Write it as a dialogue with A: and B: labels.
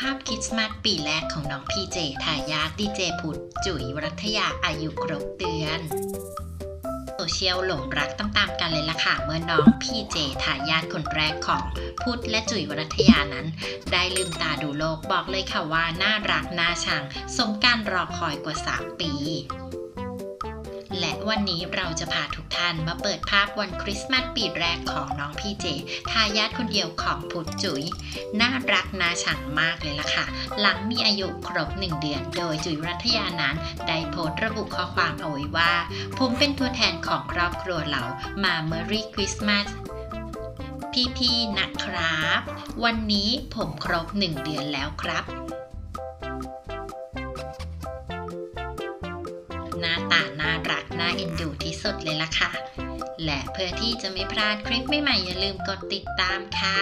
A: ภาพคริสต์มาสปีแรกของน้องพีเจทายาทดีเจพุทธจุ๋ยรัตยาอายุครบเดือนโซเชียลหลงรักตามๆกันเลยล่ะค่ะ เมื่อน้องพีเจทายาทคนแรกของพุทธและจุ๋ยวรัตยานั้น ได้ลืมตาดูโลกบอกเลยค่ะว่าน่ารักน่าชังสมการรอคอยกว่า 3 ปี วันนี้เราจะพาทุกท่านมาเปิดภาพวันคริสต์มาสปีแรกของน้องพี่เจทายาทคนเดียวของพุทธจุ๋ย น่ารักน่าชังมากเลยล่ะค่ะ หลังมีอายุครบ1เดือน โดยจุ๋ยรัตยานั้น ได้โพสต์ระบุข้อความเอาไว้ว่า ผมเป็นตัวแทนของครอบครัวเรามาเมอรี่คริสต์มาสพี่ๆนะครับ วันนี้ผมครบ1เดือนแล้วครับ หน้าตาน่ารักน่าเอ็นดูที่สุดเลยล่ะค่ะ และเพื่อที่จะไม่พลาดคลิปใหม่ๆอย่าลืมกดติดตามค่ะ